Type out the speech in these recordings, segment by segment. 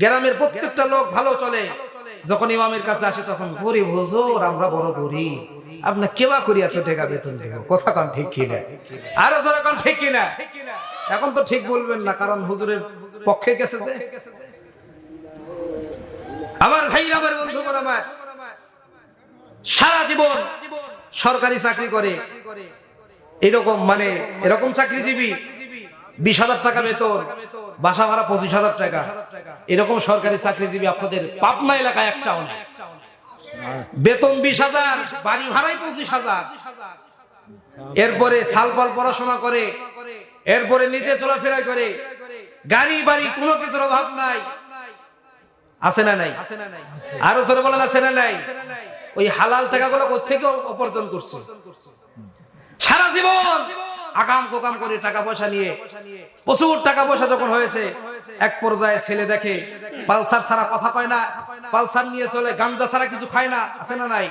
গ্রামের প্রত্যেকটা লোক ভালো চলে। যখন ইমামের কাছে আসে তখন গরিব হুজুর, আমরা বড় গরিব আপনার কেবা করি এত টাকা বেতন দেব? কথা কন ঠিক কিনা? আরও জোরে কন ঠিক কিনা? এখন তো ঠিক বলবেন না, কারণ হুজুরের পক্ষে গেছে যে। আমার ভাই আমার বন্ধু আমার, সারা জীবন সরকারি চাকরি করে। এরকম মানে এরকম চাকরিজীবী, বিশ হাজার টাকা বেতন বাসা ভাড়া পঁচিশ হাজার টাকা। এরকম সরকারি চাকরিজীবী আপনাদের পাবনা এলাকায় একটাও না বেতন বিশ হাজার, বাড়ি ভাড়াই পঁচিশ হাজার। এরপরে সালপাল পড়াশোনা করে, এরপরে নিজে চলাফেরা করে, গাড়ি বাড়ি কোনো কিছুর অভাব নাই। আছে না নাই? আরও জোরে বলেন, আছে না নাই? ওই হালাল টাকাগুলো কোথেকে উপার্জন করছে? সারা জীবন! আকাম কোকাম করে টাকা পয়সা নিয়ে, প্রচুর টাকা পয়সা যখন হয়েছে, এক পর্যায়ে ছেলে দেখে, পালসার ছাড়া কথা কয় না, পালসার নিয়ে চলে, গাঞ্জা ছাড়া কিছু খায় না, আছে না নাই?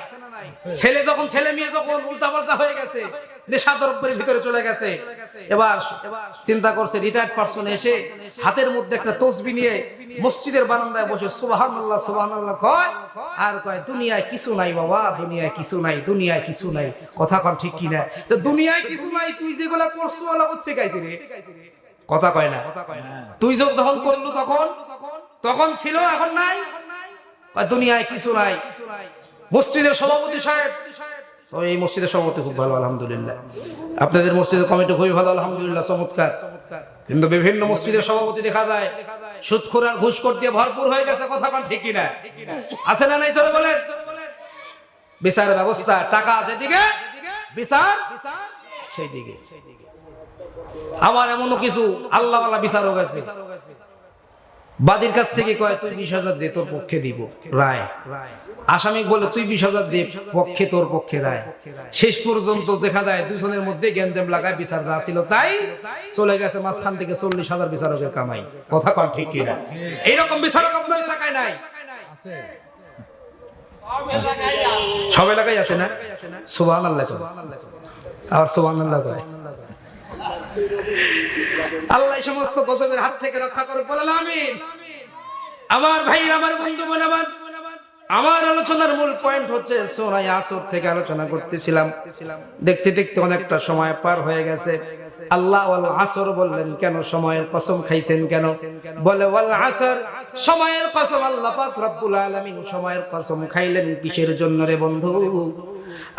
ছেলে যখন, ছেলে মেয়ে যখন উল্টা পাল্টা হয়ে গেছে নেশা দ্রব্যের ভিতরে চলে গেছে। এবার চিন্তা করছে রিটায়ার্ড পার্সন এসে হাতের মধ্যে একটা তসবি নিয়ে মসজিদের বারান্দায় বসে সুবাহান আল্লাহ সুবাহান আল্লাহ কয়, আর কয়, দুনিয়ায় কিছু নাই বাবা, দুনিয়ায় কিছু নাই, দুনিয়ায় কিছু নাই। কথা কন ঠিক কিনা? তো দুনিয়ায় কিছু নাই, তুই যেগুলা করছ ওলা করতে গাইছি রে? কথা কয় না। তুই যখন করলু তখন তখন ছিল, এখন নাই? দুনিয়ায় কিছু নাই। মসজিদের সভাপতি সাহেব তো এই মসজিদের সভাপতি খুব ভালো, আলহামদুলিল্লাহ। আপনাদের মসজিদের কমিটি খুবই ভালো, আলহামদুলিল্লাহ, চমৎকার। কিন্তু বিভিন্ন মসজিদের সভাপতি দেখা যায় সুৎখুর আর ঘুষ দিয়ে ভরপুর হয়ে গেছে, কথা কন ঠিক কিনা? আছে না নাই চলে বলেন। বিচার ব্যবস্থা, টাকা আছে দিকে বিচার সেই দিকে আবার এমনও কিছু, আল্লাহ আল্লাহ বিচারও গেছে। বাদীর কাছ থেকে কয়, তুই বিশ হাজার দে, তোর পক্ষে দিব। রায় রায়। আসামি বলে তুই বিশ হাজার দে পক্ষে তোর পক্ষে রায় শেষ পর্যন্ত দেখা যায় দুজনের মধ্যে জ্ঞানদেম লাগায় বিচার যা ছিল তাই চলে গেছে মাঝখান থেকে চল্লিশ হাজার বিচারকের কামাই। কথা কন ঠিক কিনা? এইরকম বিচারক আপনার এলাকায় নাই? সব এলাকায় আছে না? সুবান আল্লাহ আর সুবান আল্লাহ আল্লাহ সমস্ত গজবের হাত থেকে রক্ষা করে বলেন আমিন। আমার ভাই আমার বন্ধু বোন, আমার আমার আলোচনার মূল পয়েন্ট হচ্ছে সোনাই আসর থেকে আলোচনা করতেছিলাম। দেখতে দেখতে অনেকটা সময় পার হয়ে গেছে। আল্লাহ আসর বললেন, কেন সময়ের কসম খাইছেন কেন? বলে আসর, সময়ের কসম আল্লাহ রব্বুল আলামিন সময়ের কসম খাইলেন কিসের জন্য রে বন্ধু?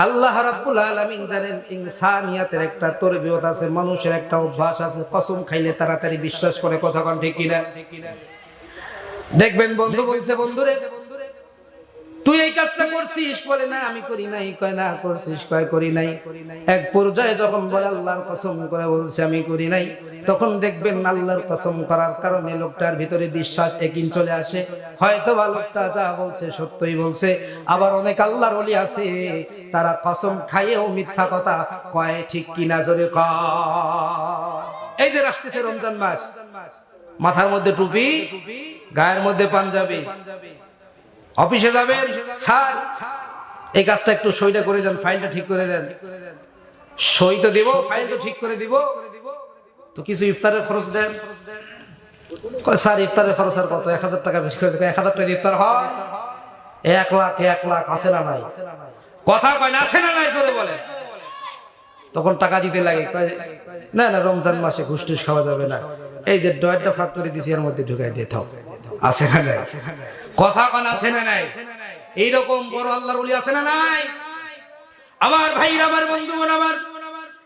আল্লাহ রাব্বুল আলামিন জানেন, ইনসানিয়াতের একটা তরবিয়ত আছে, মানুষের একটা অভ্যাস আছে, কসম খাইলে তাড়াতাড়ি বিশ্বাস করে কথা কন ঠিক কিনা? দেখবেন বন্ধু বলছে, বন্ধুরে তুই এই কাজটা করছিস? বলে, না, আমি করি নাই। কয়, না, করছিস। কয়, করি নাই। এক পর্যায়ে যখন বলে, আল্লাহর কসম করে বলছে, আমি করি নাই। তখন দেখবেন আল্লাহর কসম করার কারণে লোকটার ভিতরে বিশ্বাস একদিন চলে আসে। হয়তো বা লোকটা যা বলছে, সত্যই বলছে। আবার অনেক আল্লাহর ওলি আছে, তারা কসম খাইয়েও মিথ্যা কথা কয়, ঠিক কিনা জোরে কয় এই যে আসতেছে রমজান মাস, মাথার মধ্যে টুপি, গায়ের মধ্যে পাঞ্জাবি। অফিসে যাবেন? স্যার, এই কাজটা একটু সইটা করে দেন, ফাইলটা ঠিক করে দেন। সই তো দিব, ফাইল তো ঠিক করে দিব। তো কিছু ইফতারের খরচ দেন। স্যার, ইফতারের খরচ আর কত? এক হাজার টাকা বেশি করে এক হাজার টাকা ইফতার হয়? এক লাখ এক লাখ, আছে না নাই? কথা কয় না, আছে না নাই? চলে বলে। তখন টাকা দিতে লাগে। না না, রমজান মাসে ঘুষ টুস খাওয়া যাবে না। এই যে ডয়েরটা ফাঁক করে দিছি, এর মধ্যে ঢুকাই দিয়ে থাও। আছে না নাই? কথা কন, আছে না নাই? এইরকম বড় আল্লাহর আছে না নাই? আমার আমার আমার।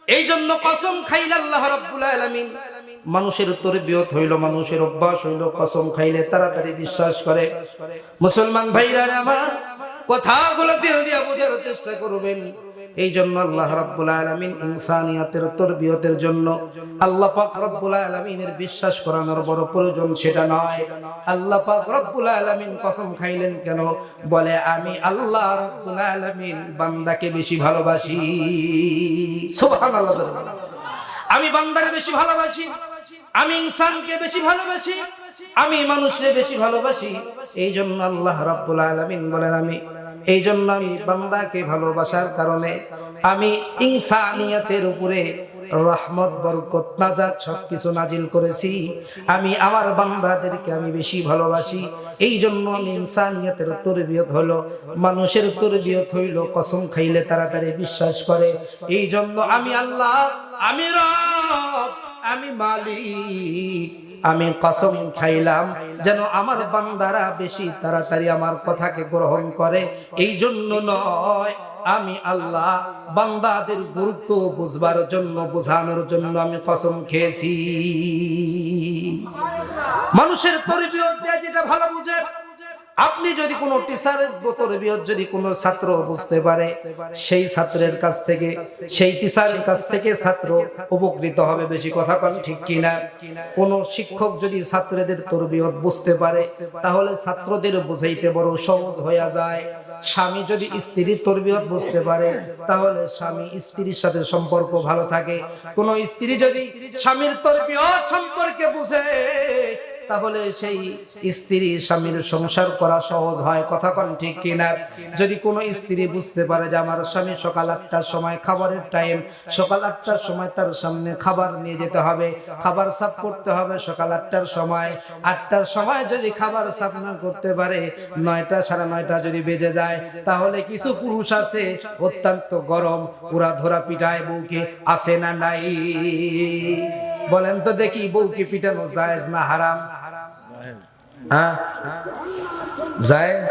এই জন্য কসম খাইল আল্লাহ রাব্বুল আলামিন। মানুষের উত্তরে বিয়ত হইল, মানুষের অভ্যাস হইল, কসম খাইলে তাড়াতাড়ি বিশ্বাস করে। মুসলমান ভাইরা আমার, কথাগুলো দিল দিয়া বোঝার চেষ্টা করবেন। এই জন্য আল্লাহ রাব্বুল আলামিন ইনসানিয়াতের তরবিয়তের জন্য আল্লাহ পাক রব্বুল আলামিনের বিশ্বাস করানোর বড় প্রয়োজন সেটা নয়। আল্লাহ পাক রব্বুল আলামিন কসম খাইলেন কেন? বলে, আমি আল্লাহ রব্বুল আলামিন বান্দাকে বেশি ভালোবাসি। আমি বান্দারে বেশি ভালোবাসি, আমি ইনসানকে বেশি ভালোবাসি, আমি মানুষকে বেশি ভালোবাসি। এই জন্য আল্লাহ রাব্বুল আলামিন বলেন, আমি এই জন্য আমি বান্দাকে ভালোবাসার কারণে আমি ইনসানিয়াতের উপরে রহমত, বরকত, নাজাত সবকিছু নাজিল করেছি। আমি আমার বান্দাদেরকে আমি বেশি ভালোবাসি। এই জন্য আমি ইনসানিয়তের তরবিয়ত হলো, মানুষের তরবিয়ত হইল কসম খাইলে তাড়াতাড়ি বিশ্বাস করে। এই জন্য আমি আল্লাহ, আমি রব, আমি মালিক আমি কসম খাইলাম যেন আমার বান্দারা বেশি তাড়াতাড়ি আমার কথাকে গ্রহণ করে। এই জন্য নয়, আমি আল্লাহ বান্দাদের গুরুত্ব বুঝবার জন্য, বোঝানোর জন্য আমি কসম খেয়েছি। মানুষের তরবিয়ত যেটা ভালো বুঝে। আপনি যদি কোনো টিচারের তরবিয়ত যদি কোনো ছাত্র বুঝতে পারে, সেই ছাত্রের কাছ থেকে, সেই টিচারের কাছ থেকে ছাত্র উপকৃত হবে বেশি কথা কন, ঠিক কিনা? কোন শিক্ষক যদি ছাত্রদের তরবিয়ত বুঝতে পারে, তাহলে ছাত্রদের বুঝাইতে বড় সহজ হয়ে যায়। স্বামী যদি স্ত্রীর তরবিয়ত বুঝতে পারে, তাহলে স্বামী স্ত্রীর সাথে সম্পর্ক ভালো থাকে। কোন স্ত্রী যদি স্বামীর তরবিয়ত সম্পর্কে বুঝে তাহলে সেই স্ত্রী স্বামীর সংসার করা সহজ হয়? কথা কন ঠিক কিনা? যদি কোনো স্ত্রী বুঝতে পারে যে আমার স্বামী সকাল আটটার সময় খাবারের টাইম সকাল আটটার সময় তার সামনে খাবার নিয়ে যেতে হবে, খাবার সাফ করতে হবে সকাল আটটার সময়। আটটার সময় যদি খাবার সাফ না করতে পারে, নয়টা সাড়ে নয়টা যদি বেজে যায়, তাহলে কিছু পুরুষ আছে, অত্যন্ত গরম, পুরা ধরা পিঠায় বউকে আসে না নাই? বলেন তো দেখি বউকে পিটানো জায়েজ না হারাম? হ্যাঁ? জায়েজ?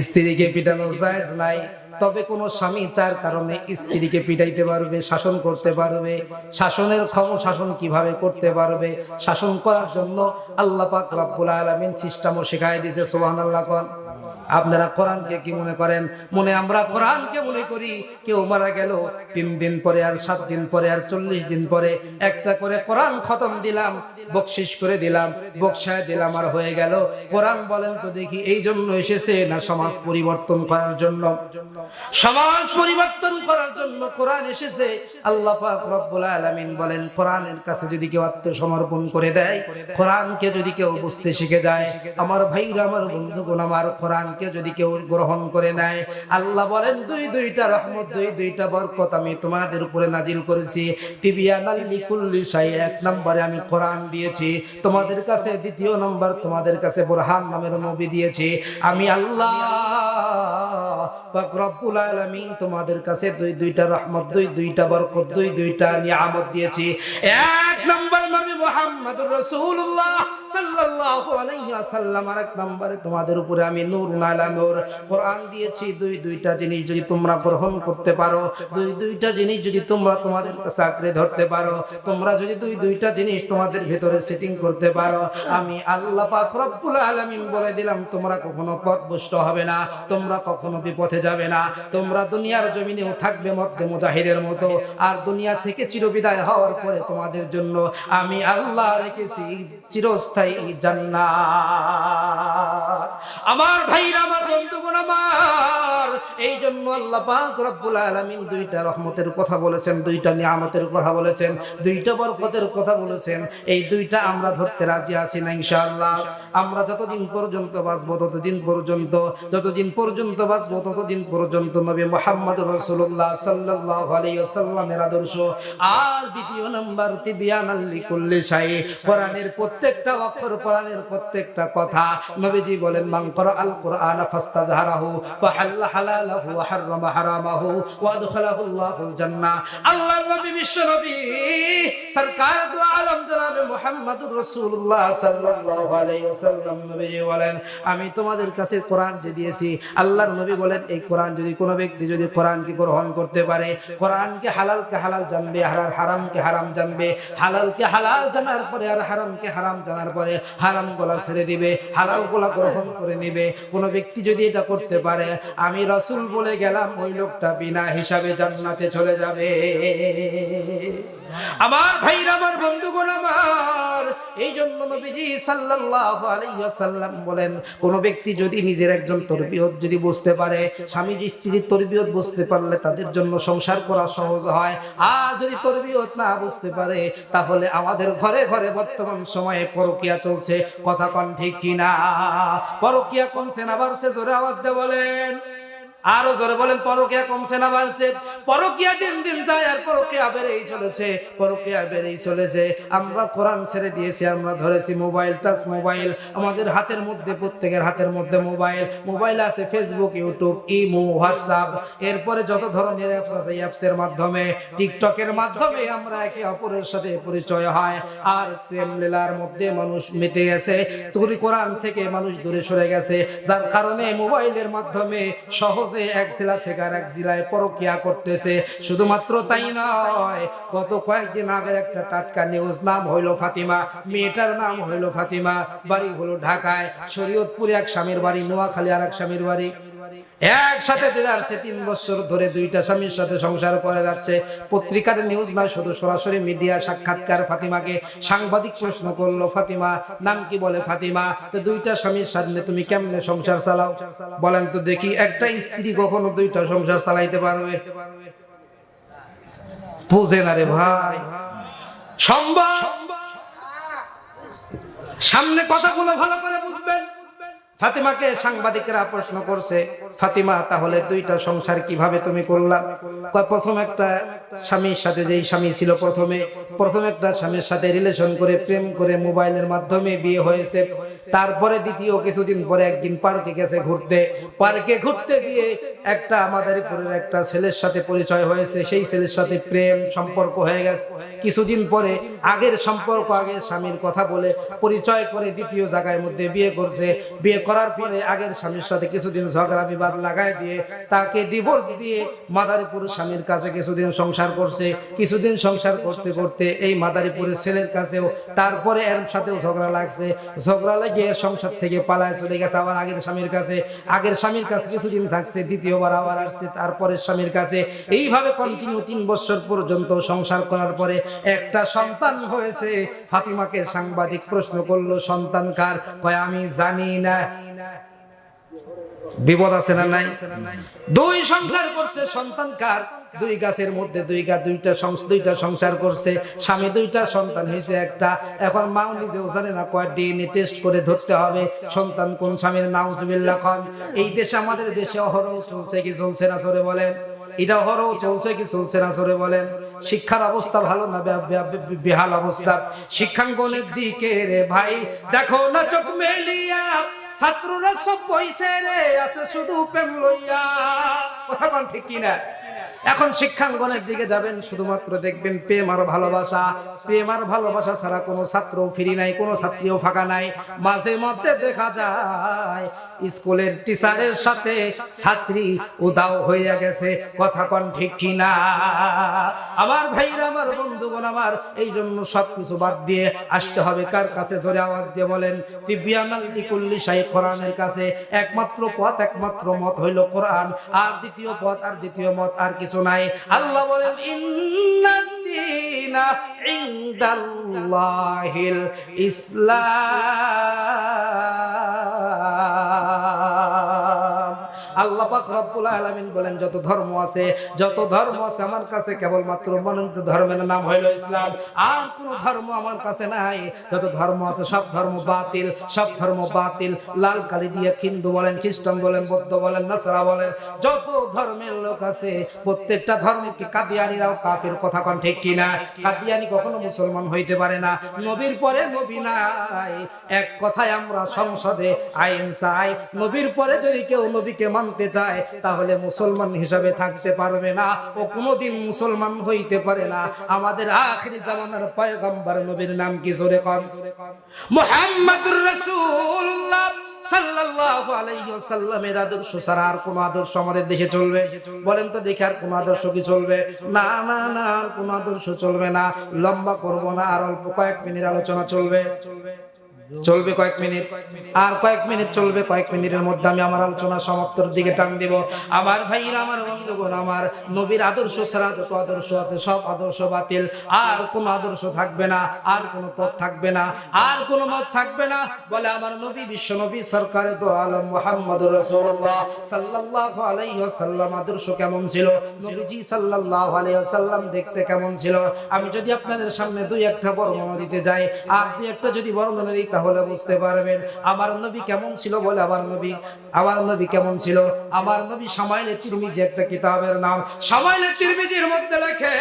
স্ত্রীকে পিটানো যায় নাই। তবে কোন স্বামী চার কারণে স্ত্রীকে পিটাইতে পারবে, শাসন করতে পারবে, শাসনের ক্ষম শাসন কীভাবে করতে পারবে, শাসন করার জন্য আল্লাহ পাক রব্বুল আলামিন সিস্টেমও শেখায় দিয়েছে, সুবহানাল্লাহ কোন। আপনারা কোরআনকে কি মনে করেন? মনে আমরা কোরআনকে মনে করি, কেউ মারা গেল, তিন দিন পরে আর সাত দিন পরে আর চল্লিশ দিন পরে একটা করে কোরআন খতম দিলাম বকশিস করে দিলাম, বকশায় দিলাম আর হয়ে গেল। কোরআন বলেন তো দেখি এই জন্য এসেছে না সমাজ পরিবর্তন করার জন্য? সমাজ পরিবর্তন করার জন্য কোরআন এসেছে। আল্লাহ আলামিন বলেন, কোরআনের কাছে যদি কেউ আত্মসমর্পণ করে দেয়, কোরআনকে যদি কেউ বুঝতে শিখে যায়, আমার ভাইরা, আমার বন্ধুগণ, আমার কোরআনকে যদি কেউ গ্রহণ করে নেয়, আল্লাহ বলেন, দুই দুইটা রহমত, দুই দুইটা বরকত আমি তোমাদের উপরে নাজিল করেছি। তিবিয়ানাল লিকুল্লি শাই, এক নম্বরে আমি কোরআন দিয়েছি। তোমাদের কাছে দ্বিতীয় নম্বর তোমাদের কাছে বোরহান নামের নবী দিয়েছি। আমি আল্লাহ পাক রব্বুল আলামিন তোমাদের কাছে দুই, দুইটা রহমত, দুই, দুইটা বরকত, দুই, দুইটা নিয়ামত দিয়েছি। এক নম্বর মুহাম্মদুর রাসূলুল্লাহ সাল্লাল্লাহু আলাইহি ওয়াসাল্লাম। নম্বরে, তোমাদের উপরে আমি নূর নালা নূর। কোরআন দিয়েছি, দুই দুইটা জিনিস যদি তোমরা গ্রহণ করতে পারো, দুই দুইটা জিনিস যদি তোমরা তোমাদের কাছে ধরতে পারো, তোমরা যদি দুই দুইটা জিনিস তোমাদের সেটিং করতে পারো, আমি আল্লাহ পাক রব্বুল আলামিন বলে দিলাম, তোমরা কখনো পথভ্রষ্ট হবে না, তোমরা কখনো বিপথে যাবে না। তোমরা দুনিয়ার জমিনেও থাকবে মধ্যে মুজাহিদের মতো, আর দুনিয়া থেকে চিরবিদায় হওয়ার পরে তোমাদের জন্য আমি আল্লাহ রেখেছি, চিরস্থায়ী জান্নাত। আমার ভাইরা, আমার বন্ধুগণ আমার এই জন্য আল্লাহ পাক রব্বুল আলামিন দুইটা রহমতের কথা বলেছেন, দুইটা নিয়ামতের কথা বলেছেন, দুইটা বরকতের কথা বলেছেন। এই দুইটা আমরা ধরতে রাজি আছি না ইনশাআল্লাহ। আমরা যতদিন পর্যন্ত বাঁচবো, ততদিন পর্যন্ত, যতদিন পর্যন্ত বাঁচবো, ততদিন পর্যন্ত নবী মুহাম্মদ রাসূলুল্লাহ সাল্লাল্লাহু আলাইহি ওয়াসাল্লামের আদর্শ। আর দ্বিতীয় নাম্বার তিবিয়ান আল্লি কোরআনের প্রত্যেকটা অক্ষর, কোরআনের প্রত্যেকটা কথা নবীজি বলেন, মান আল কোরআন ফাস্তাজহারাহু হালালাহু ওয়া হারামাহু ওয়া আদখালাহু আল্লাহুল জান্নাহ। আল্লাহ নবী, বিশ্ব নবী, সরকার দু আলম জনাবে রাসূলুল্লাহ সাল্লাল্লাহু আলাইহি ওয়াসাল্লাম। নবীজি বলেন, আমি তোমাদের কাছে কোরআন যে দিয়েছি, আল্লাহর নবী বলেন, এই কোরআন যদি কোনো ব্যক্তি যদি কোরআনকে গ্রহণ করতে পারে, কোরআনকে হালালকে হালাল জানবে হারার হারামকে হারাম জানবে, হালালকে হালাল জানার পরে আর হারামকে হারাম জানার পরে হারাম গলা ছেড়ে দিবে হারাম গলা গ্রহণ করে নিবে। কোনো ব্যক্তি যদি এটা করতে পারে, আমি রসুল বলে গেলাম, ওই লোকটা বিনা হিসাবে জান্নাতে চলে যাবে। আমার ভাইরা, আমার বন্ধুগণ আমার, এই জন্য নবীজি সাল্লাল্লাহু আলাইহি ওয়াসাল্লাম বলেন, কোন ব্যক্তি যদি নিজের একজন তরবিয়ত যদি বুঝতে পারে স্বামী স্ত্রীর তরবিয়ত বুঝতে পারলে তাদের জন্য সংসার করা সহজ হয়। আর যদি তরবিয়ত না বুঝতে পারে, তাহলে আমাদের ঘরে ঘরে বর্তমান সময়ে পরকিয়া চলছে। কথা কন ঠিক কিনা? পরকিয়া কমছে না বাড়ছে জোরে আওয়াজ দিয়ে বলেন আরও জোরে বলেন, পরকিয়া কমছে না বাড়ছে। পরকিয়া দিন দিন যায় আর পরকিয়া বেড়েই চলেছে, পরকিয়া বেড়েই চলেছে। আমরা কোরআন ছেড়ে দিয়েছি, আমরা ধরেছি মোবাইল টাচ মোবাইল, আমাদের হাতের মধ্যে, প্রত্যেকের হাতের মধ্যে মোবাইল। মোবাইল আছে ফেসবুক, ইউটিউব, ইমো, হোয়াটসঅ্যাপ। এরপরে যত ধরনের অ্যাপস আছে অ্যাপসের মাধ্যমে টিকটকের মাধ্যমে আমরা একে অপরের সাথে পরিচয় হয়। আর প্রেম লীলার মধ্যে মানুষ মেতে গেছে তুরি কোরআন থেকে মানুষ দূরে সরে গেছে। যার কারণে মোবাইলের মাধ্যমে সহজে এক জেলা থেকে আর এক জেলায় পরকিয়া করতেছে। শুধুমাত্র তাই নয়, গত কয়েকদিন আগে একটা টাটকা নিউজ নাম হইল ফাতিমা, মেয়েটার নাম হইল ফাতিমা, বাড়ি হলো ঢাকায়, শরীয়তপুরে এক স্বামীর বাড়ি, নোয়াখালী আর এক স্বামীর বাড়ি। একসাথে দিদারছে তিন বছর ধরে দুইটা স্বামীর সাথে সংসার করে যাচ্ছে। পত্রিকার নিউজ নয় শুধু সরাসরি মিডিয়া সাক্ষাৎকার ফাতিমাকে সাংবাদিক প্রশ্ন করল, ফাতিমা, নাম কি বলে ফাতিমা? তো দুইটা স্বামীর সামনে তুমি কেমনে সংসার চালাও? বলেন তো দেখি, একটা স্ত্রী কখনো দুইটা সংসার চালাইতে পারবে? বুঝে না রে ভাই। সম্ভব? সামনে কথাগুলো ভালো করে বুঝবেন। ফাতিমাকে সাংবাদিকরা প্রশ্ন করছে, ফাতিমা, তাহলে দুইটা সংসার কীভাবে তুমি করলা? প্রথম একটা স্বামীর সাথে যেই স্বামী ছিল প্রথমে, প্রথম একটা স্বামীর সাথে রিলেশন করে, প্রেম করে মোবাইলের মাধ্যমে বিয়ে হয়েছে। তারপরে দ্বিতীয় কিছুদিন পরে একদিন পার্কে গেছে ঘুরতে। পার্কে ঘুরতে গিয়ে একটা মাদারীপুরের একটা ছেলের সাথে পরিচয় হয়েছে। সেই ছেলের সাথে প্রেম সম্পর্ক হয়ে গেছে। কিছুদিন পরে আগের সম্পর্ক, আগের স্বামীর কথা বলে পরিচয় করে দ্বিতীয় জায়গায় মধ্যে বিয়ে করছে। বিয়ে করার পরে আগের স্বামীর সাথে কিছুদিন ঝগড়া বিবাদ লাগাই দিয়ে তাকে ডিভোর্স দিয়ে মাদারীপুরের স্বামীর কাছে কিছুদিন সংসার করছে। কিছুদিন সংসার করতে করতে এই মাদারীপুরের ছেলের কাছেও তারপরে এর সাথেও ঝগড়া লাগছে। ঝগড়া লেগে সংসার থেকে পালায় চলে গেছে আবার আগের স্বামীর কাছে। আগের স্বামীর কাছে কিছুদিন থাকছে, দ্বিতীয়বার আবার আসছে, তারপরের স্বামীর কাছে। এইভাবে কন্টিনিউ তিন বছর পর্যন্ত সংসার করার পরে একটা সন্তান হয়েছে। ফাতিমাকে সাংবাদিক প্রশ্ন করল, সন্তান কার? কয়, আমি জানি না। বিপদ আছে না নাই? দুই সংসার করছে, সন্তান কার? দুই গাছের মধ্যে দুই গা, দুইটা দুইটা সংসার করছে। স্বামী দুইটা, সন্তান হয়েছে একটা। এখন মাও নিজেও জানে না কয় ডিএনএ টেস্ট করে ধরতে হবে। সন্তান কোন স্বামীর নাউজুবিল্লাহ খান? এই দেশে, আমাদের দেশে অহরহ চলছে কি চলছে না সরে বলেন? এটা অহরহ চলছে কি চলছে না সরে বলেন? শিক্ষার অবস্থা ভালো না বেহাল অবস্থা? শিক্ষাঙ্গনের দিকে রে ভাই, দেখো না চোখ মেলিয়া। ছাত্ররা সব বইছে রে আছে শুধু প্রেম লইয়া। কথা কন ঠিক কিনা? এখন শিক্ষাঙ্গনের দিকে যাবেন, শুধুমাত্র দেখবেন প্রেম আর ভালোবাসা। প্রেম আর ভালোবাসা ছাড়া কোনো ছাত্র ফ্রি নাই, কোনো ছাত্রীও ফাঁকা নাই। মাঝে মধ্যে দেখা যায়, স্কুলের টিচারের সাথে ছাত্রী উদাও হয়ে গেছে, কথা কন ঠিক কিনা। আমার ভাইরা, আমার বন্ধুগণ আমার এই জন্য সবকিছু বাদ দিয়ে আসতে হবে। কার কাছে জোরে আওয়াজ দিয়ে বলেন লিকুল্লি শাই কোরআনের কাছে। একমাত্র পথ, একমাত্র মত হইল কোরআন। আর দ্বিতীয় পথ, আর দ্বিতীয় মত, আর কিছু নাই। আল্লাহ বলেন ইন্নাদ্দীনা ইনদাল্লাহিল ইসলাম। আল্লাহ পাক রব্বুল আলামিন বলেন, যত ধর্ম আছে, যত ধর্ম আছে আমার কাছে কেবলমাত্র মনোনীত ধর্মের নাম হইল ইসলাম। আর কোন ধর্ম আমার কাছে নাই। যত ধর্ম আছে, সব ধর্ম বাতিল, সব ধর্ম বাতিল। লাল কালি দিয়ে হিন্দু বলেন, খ্রিস্টান বলেন, বৌদ্ধ বলেন, নাসারা বলেন, যত ধর্মের লোক আছে, প্রত্যেকটা ধর্মকে কাদিয়ানিরাও কাফের? কথা কন ঠিক কিনা? কাদিয়ানি কখনো মুসলমান হইতে পারে না। নবীর পরে নবী নাই। এক কথায় আমরা সংসদে আইন চাই। নবীর পরে যদি কেউ নবীকে মানতে চায়, তাহলে মুসলমান হিসাবে থাকতে পারবে না ও কোনোদিন মুসলমান হইতে পারে না। আমাদের আখরি জামানার পয়গম্বর নবীর নাম কি জোরে কন? মুহাম্মাদুর রাসূলুল্লাহ আর অল্প কয়েক মিনিট আলোচনা চলবে চলবে। কয়েক মিনিট। আর কয়েক মিনিট চলবে, কয়েক মিনিটের মধ্যে আমি আমার আলোচনা সমাপ্তর দিকে টান দিব। আমার ভাইরা, আমার বন্ধুগণ, আমার নবীর আদর্শ ছাড়া যত আদর্শ আছে, সব আদর্শ বাতিল। আর কোন আদর্শ থাকবে না, আর কোন পথ থাকবে না, আর কোন মত থাকবে না, বলে আমার নবী, বিশ্ব নবী, সরকারে তো আলম মোহাম্মদ রাসূলুল্লাহ সাল্লাল্লাহু আলাইহি ওয়াসাল্লাম আদর্শ কেমন ছিল? নবীজি সাল্লাল্লাহু আলাইহি ওয়াসাল্লাম দেখতে কেমন ছিল? আমি যদি আপনাদের সামনে দুই একটা বর্ণনা দিতে যাই, আর দুই একটা যদি বর্ণনা দিই তাহলে বুঝতে পারবেন, আমার নবী কেমন ছিল বলে আমার নবী আমার নবী কেমন ছিল? আমার নবী সামাইলে তিরমিজি একটা কিতাবের নাম, সামাইলে তিরমিজির মধ্যে লেখে,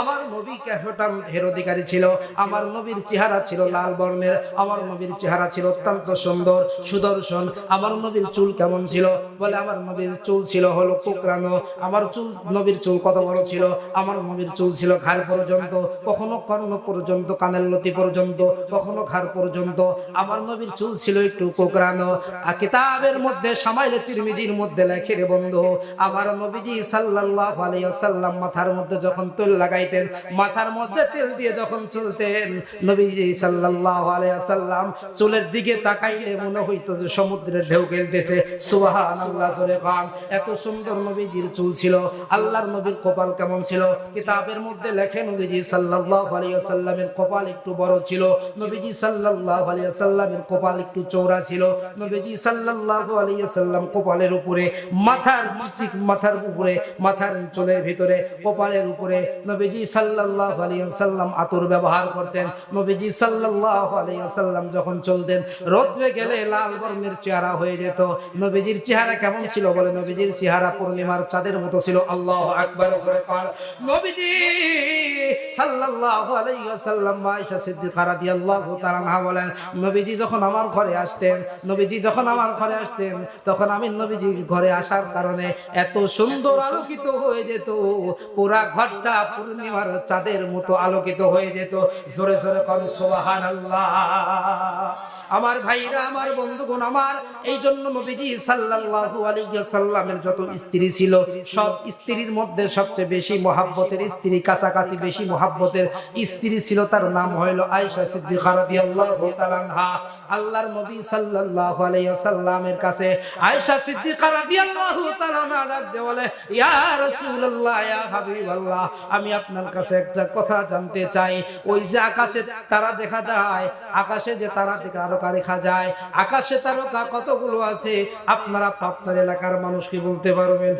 আমার নবী কেহটাম হেরোধিকারী ছিল? আমার নবীর চেহারা ছিল লাল বর্ণের, আমার নবীর চেহারা ছিল অত্যন্ত সুন্দর, সুদর্শন। আমার নবীর চুল কেমন ছিল? বলে আমার নবীর চুল ছিল হলো কোকরানো আমার চুল, নবীর চুল কত বড় ছিল? আমার নবীর চুল ছিল ঘাড় পর্যন্ত, কখনো কর্ণ পর্যন্ত, কানের লতি পর্যন্ত, কখনো ঘাড় পর্যন্ত। আমার নবীর চুল ছিল একটু কোকরানো আর কিতাবের মধ্যে সামাইলে তিরমিজির মধ্যে লেখে রে বন্ধু, আমার নবীজি সাল্লাল্লাহু আলাইহি ওয়াসাল্লাম মাথার মধ্যে যখন তেল লাগাইতেন, মাথার মধ্যে তেল দিয়ে যখন চলতেন, নবীজি সাল্লাল্লাহু আলাইহি ওয়াসাল্লাম চুলের দিকে তাকাইলে মনে হইতো যে সমুদ্রের ঢেউ খেলতেছে। সুবহানাল্লাহ, জোরে খান এত সুন্দর নবীজির চুল ছিল, আল্লাহর নবীর কপাল কেমন ছিল? কিতাবের মধ্যে লেখে নবীজি সাল্লাল্লাহু আলাইহি ওয়াসাল্লামের কপাল একটু বড় ছিল। নবীজি সাল্লাল্লাহু আলাইহি ওয়াসাল্লামের কপাল একটু চৌড়া ছিল। নবীজি সাল্লাল্লাহু আলাইহি ওয়াসাল্লাম কপালের উপরে, মাথার ঠিক মাথার উপরে, মাথার চুলের ভিতরে, কপালের উপরে নবীজি সাল্লাল্লাহু আলাইহি ওয়াসাল্লাম আতর ব্যবহার করতেন। নবীজি সাল্লাল্লাহু আলাইহি ওয়াসাল্লাম যখন চলতেন, রোদ্রে গেলে লাল বর্ণের চেহারা হয়ে যেত। নবীজির চেহারা কেমন ছিল বলে নবীজির চেহারা পূর্ণিমার চাঁদের মতো ছিল। আল্লাহ আকবার নবীজি আয়েশা সিদ্দিকা রাদিয়াল্লাহু তাআলা আনহা বলেন, নবীজি যখন আমার ঘরে আসতেন, নবীজি যখন আমার ঘরে আসতেন, তখন আমি নবীজি ঘরে আসার কারণে এত সুন্দর আলোকিত হয়ে যেত। পুরা ঘরটা পূর্ণিমার চাঁদের মতো আলোকিত হয়ে যেত। জোরে জোরে কম সুবহানাল্লাহ। আমার ভাইরা, আমার বন্ধুগণ, আমার এই জন্য নবীজি সাল্লাল্লাহু আলাইহি সাল্লামের যত স্ত্রী ছিল, সব স্ত্রীর মধ্যে সবচেয়ে বেশি মহাব্বতের স্ত্রী, কাছাকাছি বেশি মহাব্বতের স্ত্রী ছিল, তার নাম হইল আয়েশা সিদ্দিকা রাদিয়াল্লাহু আল্লাহর নবী সাল্লাল্লাহু আলাইহি সাল্লামের কাছে আয়েশা সিদ্দিকা রাদিয়াল্লাহু তাআলা বলে, ইয়া রাসূলুল্লাহ, ইয়া হাবিবাল্লাহ, আমি আপনার কাছে একটা কথা জানতে চাই। ওই যে আকাশে তারা দেখা যায়, আকাশে যে তারা তারকা দেখা যায়, আকাশে তারকা কতগুলো আছে? আপনারা আপনার এলাকার মানুষকে বলতে পারবেন?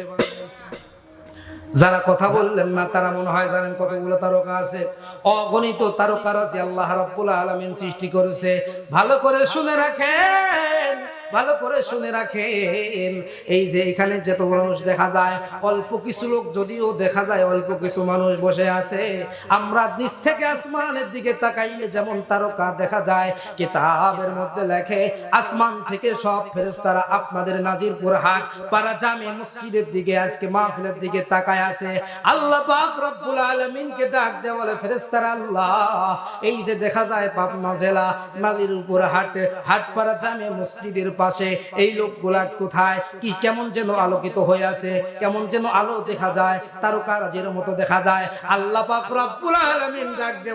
যারা কথা বললেন না, তারা মনে হয় জানেন কতগুলো তারকা আছে। অগণিত তারকা যে আল্লাহ রাব্বুল আলামিন সৃষ্টি করেছে। ভালো করে শুনে রাখেন। ভালো করে শুনে রাখেন। এই যে এখানে যত মানুষ দেখা যায়, অল্প কিছু লোক যদিও দেখা যায় অল্প কিছু মানুষ বসে আছে। আমরা নিচ থেকে আসমানের দিকে তাকাইলে যেমন তারকা দেখা যায়, কিতাবের মধ্যে লেখে, আসমান থেকে সব ফেরেশতারা আপনাদের নাজিরপুর হাট পারা জামে মসজিদের দিকে আজকে মাহফিলের দিকে তাকায় আছে। আল্লাহ পাক রব্বুল আলামিনকে ডাক দেয় বলে, ফেরেশতারা আল্লাহ, এই যে দেখা যায় পাবনা জেলা নাজিরপুর হাট হাটপাড়া জামে মসজিদের পাশে এই লোকগুলা কোথায়? কি কেমন যেন আলোকিত হয়ে আছে? কেমন যেন আলো দেখা যায়? তারকারাজের মতো দেখা যায়। আল্লাহ পাক রব্বুল আলামিন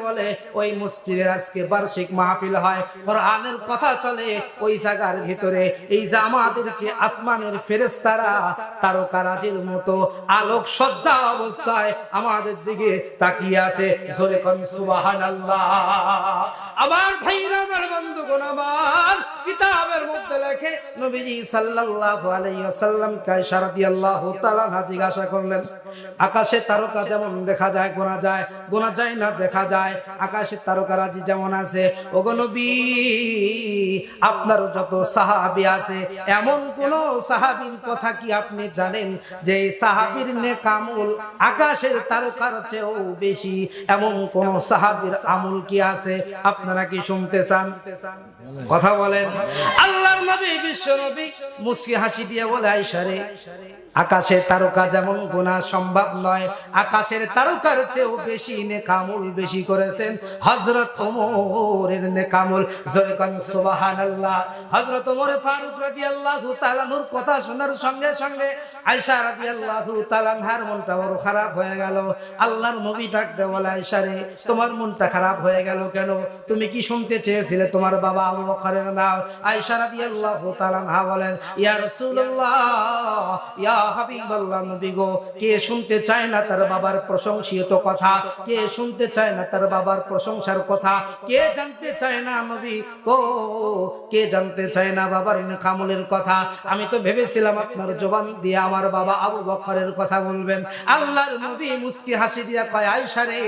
বলে, ওই মসজিদের আজকে বার্ষিক মাহফিল হয়। কোরআনের কথা চলে ওই জায়গার ভিতরে। এই যে আমাদেরকে আসমানের ফেরেশতারা তারকারাজের মতো আলোক সজ্জা অবস্থায় আমাদের দিকে তাকিয়ে আছে। জোরে কোন, সুবহানাল্লাহ। আমার ভাইরা, আমার আমার কিতাবের মধ্যে লেখে নবীজি সাল্লাল্লাহু আলাইহি ওয়াসাল্লাম কায়সা রাদিয়াল্লাহু তাআলা জিজ্ঞাসা করলেন, আকাশে তারকা যেমন দেখা যায়, গোনা যায় গোনা যায় না দেখা যায়, আকাশে তারকারাজি যেমন আছে, ওগো নবী, আপনার যত সাহাবী আছে, এমন কোন সাহাবীর কথা কি আপনি জানেন যে সাহাবীর নেকামুল আকাশের তারকার চেয়েও বেশি? এমন কোন সাহাবীর আমল কি আছে? আপনারা কি শুনতে চান? কথা বলেন। আল্লাহর নবী বিশ্ব নবী মুসকি হাসি দিয়ে বলে আইসারে আকাশের তারকা যেমন গোনা সম্ভব নয়, আকাশের তারকার চেয়েও বেশি নেকামুল বেশি করেছেন হযরত ওমরের নেকামুল। জয়কান সুবহানাল্লাহ। হযরত ওমর ফারুক রাদিয়াল্লাহু তাআলা নূর কথা শোনার সঙ্গে সঙ্গে আয়েশা রাদিয়াল্লাহু তাআলা হার মনটা বড় খারাপ হয়ে গেল। আল্লাহর নবী ডাক দে বলে, আয়েশা রে, তোমার মনটা খারাপ হয়ে গেল কেন? তুমি কি শুনতে চেয়েছিলে তোমার বাবা আবু বকরের নাম? আয়েশা রাদিয়াল্লাহু তাআলা বলেন, ইয়া রাসূলুল্লাহ, ইয়া হাবিবাল্লাহ নবী গো, কে শুনতে চায় না তার বাবার প্রশংসিত কথা? কে শুনতে চায় না তার বাবার প্রশংসার কথা? কে জানতে চায় না নবী কে জানতে চায় না বাবার কামলের কথা? আমি তো ভেবেছিলাম আপনার জবান দিয়ে আমার বাবা আবু বকরের কথা বলবেন। আল্লাহর নবী মুস্কি হাসি দিয়া কয়, আয়সা রে,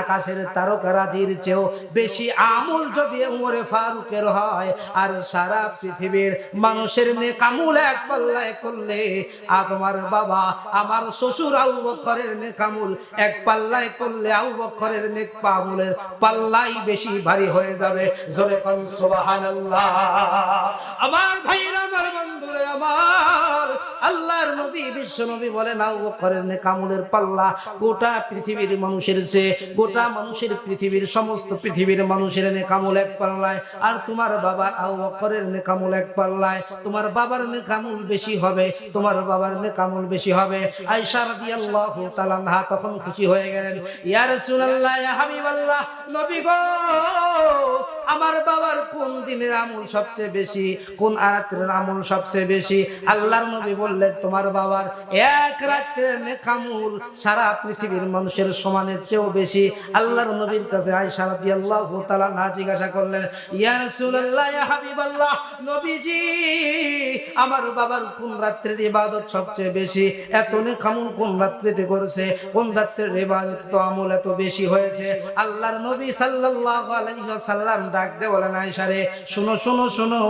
আকাশের তারকারাজির চেয়েও বেশি আমল যদি উমরে ফারুকের হয়, আর সারা পৃথিবীর মানুষের নেকামুল এক পাল্লায় করলে আমার বাবা, আমার শ্বশুর আবু বকরের নেকামুল। এক পাল্লায় করলে আবু বকরের নেক পামুলের পাল্লাই বেশি ভারী হয়ে যাবে। জোরে কোন আমার ভাইরা, আমার বন্ধুরে, আমার আল্লাহর নবী, বিশ্ব নবী বলেন, আবু বকরের নেকামুলের পাল্লা গোটা পৃথিবীর মানুষের চেয়ে, গোটা মানুষের পৃথিবীর সমস্ত পৃথিবীর মানুষের নেকামুল এক পাল্লায়। আর তোমার বাবা আউ বকরের নেকামুল এক পাল্লায়। তোমার বাবার নেকামুল বেশি হবে, তোমার বাবার নেকামল বেশি হবে। আয়েশা রাদিয়াল্লাহু তাআলা আনহা তখন খুশি হয়ে গেলেন, ইয়া রাসূলুল্লাহ, ইয়া হাবিবাল্লাহ, নবী গো আমার বাবার কোন দিনের আমল সবচেয়ে বেশি, কোন আরাতের আমল সবচেয়ে বেশি? আল্লাহর নবী বললেন, তোমার বাবার এক রাত্রের নেকামুল সারা পৃথিবীর মানুষের সমানের চেয়েও বেশি। আল্লাহর নবীর কাছে আয়েশা রাদিয়াল্লাহু তাআলা না জিজ্ঞাসা করলেন, ইয়া রাসূলুল্লাহ, ইয়া হাবিবাল্লাহ, নবীজি, আমার বাবার কোন রাত্রের ইবাদত সবচেয়ে বেশি? এত নেকামুল কোন রাত্রিতে করেছে? কোন রাত্রের ইবাদত তো আমল এত বেশি হয়েছে? আল্লাহর নবী সাল্লাল্লাহু আলাইহি ওয়াসাল্লাম ডাক দিয়ে বলেন আয়েশা রে শুনো শুনো শুনো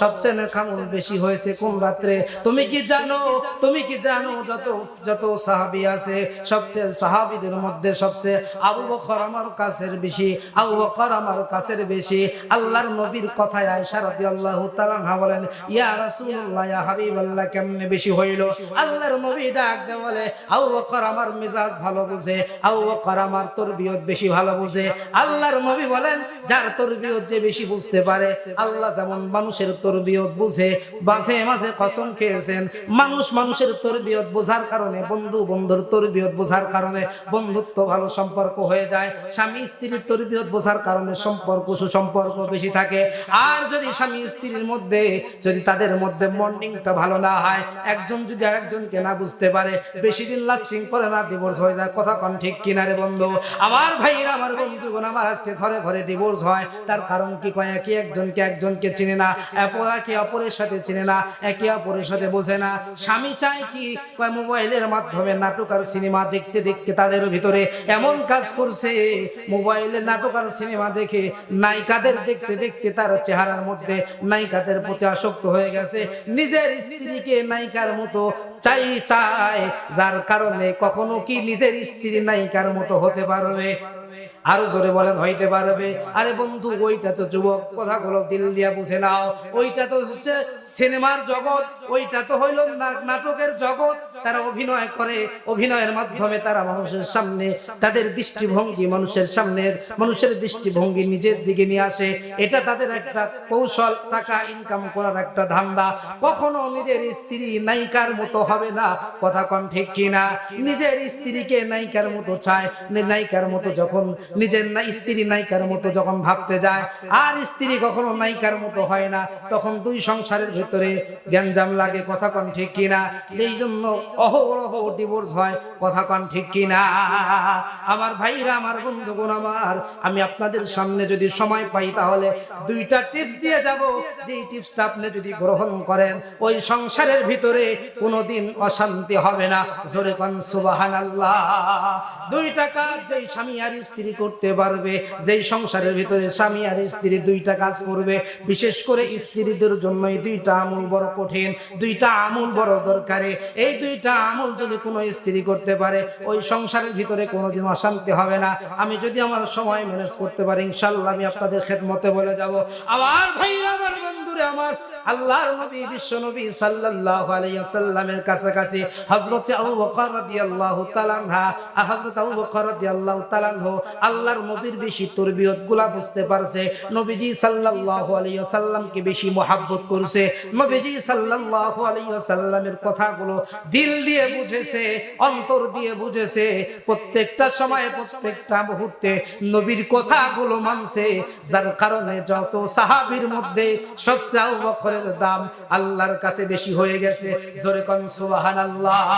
সবচেয়ে নেকামুল বেশি হয়েছে কোন রাত্রে? তুমি কি জানো, তুমি কি জানো যত যত সাহাবী আছে, সবচেয়ে সাহাবীদের মধ্যে সবচেয়ে আবু বকর আমার কাছের বেশি, আবু বকর আমার কাছের বেশি। আল্লাহর নবীর কথায় আয়েশা রাদিয়াল্লাহু তাআলা বলেন, ইয়া রাসূলুল্লাহ, ইয়া হাবিবাল্লাহ, কেমনে বেশি হইল? আল্লাহর নবী ডাক দিয়ে বলে, আবু বকর আমার মেজাজ ভালো বুঝে, আবু বকর আমার তরবিয়ত বেশি ভালো বুঝে। আল্লাহর নবী বলেন, যার তরবিয়ত যে বেশি বুঝতে পারে, আল্লাহ যেমন মানুষের তরবিয়ত বুঝে, মাঝে মাঝে কসম খেয়েছেন। মানুষ মানুষের তরবিয়ত বোঝার কারণে, বন্ধু বন্ধুর তরবিয়ত বোঝার কারণে বন্ধুত্ব ভালো সম্পর্ক হয়ে যায়। স্বামী স্ত্রীর তরবিয়ত বোঝার কারণে সম্পর্ক সুসম্পর্ক বেশি থাকে। আর যদি স্বামী স্ত্রীর মধ্যে, যদি তাদের মধ্যে মর্নিংটা ভালো না হয়, একজন যদি আরেকজনকে না বুঝতে পারে, বেশি দিন লাস্টিং করে না ডিভোর্স হয়ে যায়। কথা কন ঠিক কিনারে বন্ধু? আমার ভাইরা আমার বন্ধুগণ, আমার আজকে ঘরে ঘরে ডিভোর্স হয়। তার কারণ কি? কয়, একে একজনকে একজনকে চিনে না একে অপরের সাথে চিনে না, একে অপরের সাথে বোঝে না। স্বামী চায় কি? কয়, মোবাইলের মাধ্যমে নাটক আর সিনেমা দেখতে দেখতে তাদের ভিতরে এমন কাজ করছে মোবাইলে নাটক আর সিনেমা দেখে নায়িকাদের দেখতে দেখতে তার চেহারার মধ্যে নায়িকাদের প্রতি আসক্ত হয়ে গেছে। নিজের স্ত্রীকে নায়িকার মতো চাই, চায়, যার কারণে কখনো কি নিজের স্ত্রী নায়িকার মতো হতে পারবে? আরও জোরে বলেন, হইতে পারবে। আরে বন্ধু, ওইটা তো যুবক, কথাগুলো দিল দিয়া বুঝে নাও। ওইটা তো হচ্ছে সিনেমার জগৎ, ওইটা তো হইল নাটকের জগৎ। তারা অভিনয় করে, অভিনয়ের মাধ্যমে তারা মানুষের সামনে, তাদের দৃষ্টিভঙ্গি মানুষের সামনে মানুষের দৃষ্টিভঙ্গি নিজের দিকে নিয়ে আসে। এটা তাদের একটা কৌশল, টাকা ইনকাম করার একটা ধান্দা। কখনো নিজের স্ত্রী নায়িকার মতো হবে না, কথা কন ঠিক কিনা? নিজের স্ত্রীকে নায়িকার মতো চায় নায়িকার মতো যখন, নিজের স্ত্রী নায়িকার মতো যখন ভাবতে যায়, আর স্ত্রী কখনো নায়িকার মতো হয় না, তখন দুই সংসারের ভেতরে গ্যাঞ্জাম লাগে, কথা কন ঠিক কিনা? এই জন্য অহরহ ডিভোর্স হয়। কথা কন ঠিক কিনা? আমার ভাইরা, আমার বন্ধুগণ আমার, আমি আপনাদের সামনে যদি সময় পাই তাহলে দুইটা টিপস দিয়ে যাব। যে টিপসটা আপনি যদি গ্রহণ করেন, ওই সংসারের ভিতরে কোনোদিন অশান্তি হবে না। জোরে কন, সুবহানাল্লাহ। দুইটা কাজ যেই স্বামী আর স্ত্রী করতে পারবে, যেই সংসারের ভিতরে স্বামী আর স্ত্রী দুইটা কাজ করবে, বিশেষ করে স্ত্রীদের জন্য এই দুইটা আমল বড় কঠিন, দুইটা আমল বড় দরকারে। এই দুইটা আমল যদি কোনো স্ত্রী করতে পারে, ওই সংসারের ভিতরে কোনোদিন অশান্তি হবে না। আমি যদি আমার সময় ম্যানেজ করতে পারি ইনশাল্লাহ আমি আপনাদের খেদমতে বলে যাব। আবার ভাইরা, আমার বন্ধুরে, আমার আল্লাহর নবী, বিশ্ব নবী সাল্লাল্লাহু আলাইহি ওয়াসাল্লামের কাছাকাছি হযরত আবু বকর রাদিয়াল্লাহু তাআলা হযরত আবু বকর রাদিয়াল্লাহু তাআলা আল্লাহর নবীর বেশি তরবিয়তগুলা বুঝতে পারছে, নবীজি সাল্লাল্লাহু আলাইহি ওয়াসাল্লামকে বেশি মহব্বত করছে, নবীজি সাল্লাল্লাহু আলাইহি ওয়াসাল্লামের কথাগুলো দিল দিয়ে বুঝেছে, অন্তর দিয়ে বুঝেছে, প্রত্যেকটা সময়ে প্রত্যেকটা মুহূর্তে নবীর কথাগুলো মানছে, যার কারণে যত সাহাবীর মধ্যে সবচেয়ে আবু দাম আল্লাহর কাছে বেশি হয়ে গেছে। জোরে কোন, সুবহানাল্লাহ।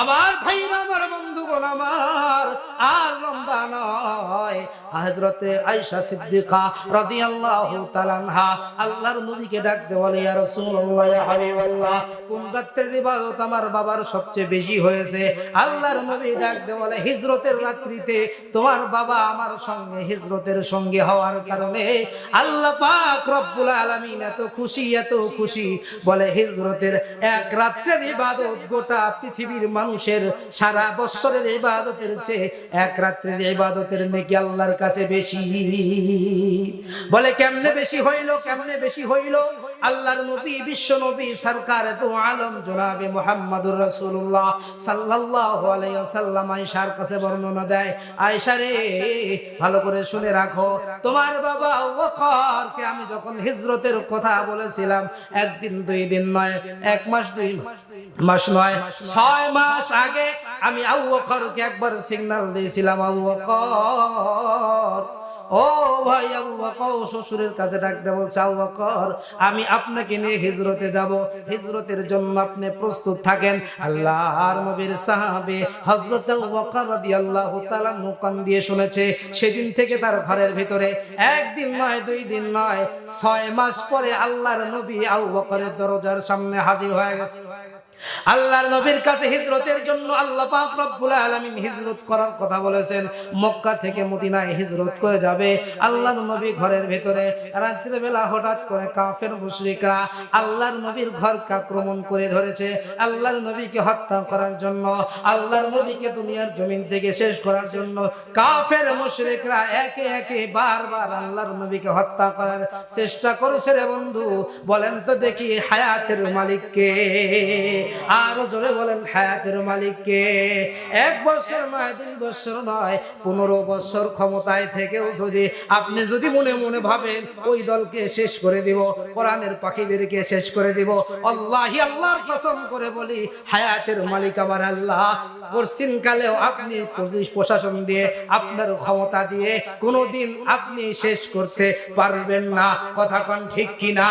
আমার ভাইরা, আমার বন্ধুগণ আমার, আর লম্বা নয়। হযরতে আয়েশা সিদ্দিকা রাদিয়াল্লাহু তাআলা আনহা আল্লাহর নবীকে ডাকতে বলে, ইয়া রাসূলুল্লাহ, ইয়া হাবিবাল্লাহ, কোন রাত্রের ইবাদত আমার বাবার সবচেয়ে বেশি হয়েছে? আল্লাহর নবী ডাকতে বলে, হিজরতের রাত্রিতে তোমার বাবা আমার সঙ্গে, হিজরতের সঙ্গে হওয়ার কারণে আল্লাহ পাক রব্বুল আলামিন এত খুশি, এত খুশি। বলে, হিজরতের এক রাত্রের ইবাদত গোটা পৃথিবীর মানুষের সারা বছরের ইবাদতের চেয়ে এক রাত্রের ইবাদতের নাকি আল্লাহর কাছে বেশি। বলে, কেমনে বেশি হইল, কেমনে বেশি হইল? আল্লাহর নবী, বিশ্ব নবী, সরকার তো আলম জনাবে মুহাম্মদুর রাসূলুল্লাহ সাল্লাল্লাহু আলাইহি ওয়াসাল্লাম আয়েশার কাছে বর্ণনা দেয়, আয়েশা রে, ভালো করে শুনে রাখো, তোমার বাবা ওয়াকারকে আমি যখন হিজরতের কথা বলেছিলাম, একদিন দুই দিন নয়, এক মাস দুই মাস নয়, ছয় মাস আগে আমি আবু বকরকে একবার সিগন্যাল দিয়েছিলাম, আবু বকর ও ভাই আবু বকর, শ্বশুরের কাছে ডাকতে বলছে, আবু বকর, আমি আপনাকে নিয়ে হিজরতে যাব। হিজরতের জন্য আপনি প্রস্তুত থাকেন। আল্লাহর নবীর সাহাবে হযরত আবু বকর রাদিয়াল্লাহু তাআলা মুকান দিয়ে শুনেছে, সেদিন থেকে তার ঘরের ভিতরে একদিন নয়, দুই দিন নয়, ছয় মাস পরে আল্লাহর নবী আবু বকরের দরজার সামনে হাজির হয়ে গেছে। আল্লাহর নবীর কাছে হিজরতের জন্য আল্লাহ পাক রব্বুল আলামিন হিজরত করার কথা বলেছেন। মক্কা থেকে মদিনায় হিজরত করে যাবে। আল্লাহর নবী ঘরের ভিতরে রাত্রে বেলা হঠাৎ করে কাফের মুশরিকরা আল্লাহর নবীর ঘরকে আক্রমণ করে ধরেছে। আল্লাহর নবীকে হত্যা করার জন্য, আল্লাহর নবীকে দুনিয়ার জমিন থেকে শেষ করার জন্য কাফের মুশরিকরা একে একে বারবার আল্লাহর নবীকে হত্যা করার চেষ্টা করেছে রে বন্ধু। বলেন তো দেখি হায়াতের মালিককে। আরও জোরে বলেন হায়াতের মালিককে। এক বছর নয়, দুই বছর নয়, পনেরো বছর ক্ষমতায় থেকেও যদি আপনি যদি মনে মনে ভাবেন, ওই দলকে শেষ করে দিব, কোরআনের পাখিদেরকে শেষ করে দিব, আল্লাহি আল্লাহর কসম করে বলি, হায়াতের মালিক আমার আল্লাহ। পশ্চিম কালেও আপনি প্রশাসন দিয়ে, আপনার ক্ষমতা দিয়ে কোনোদিন আপনি শেষ করতে পারবেন না। কথা কন ঠিক কিনা?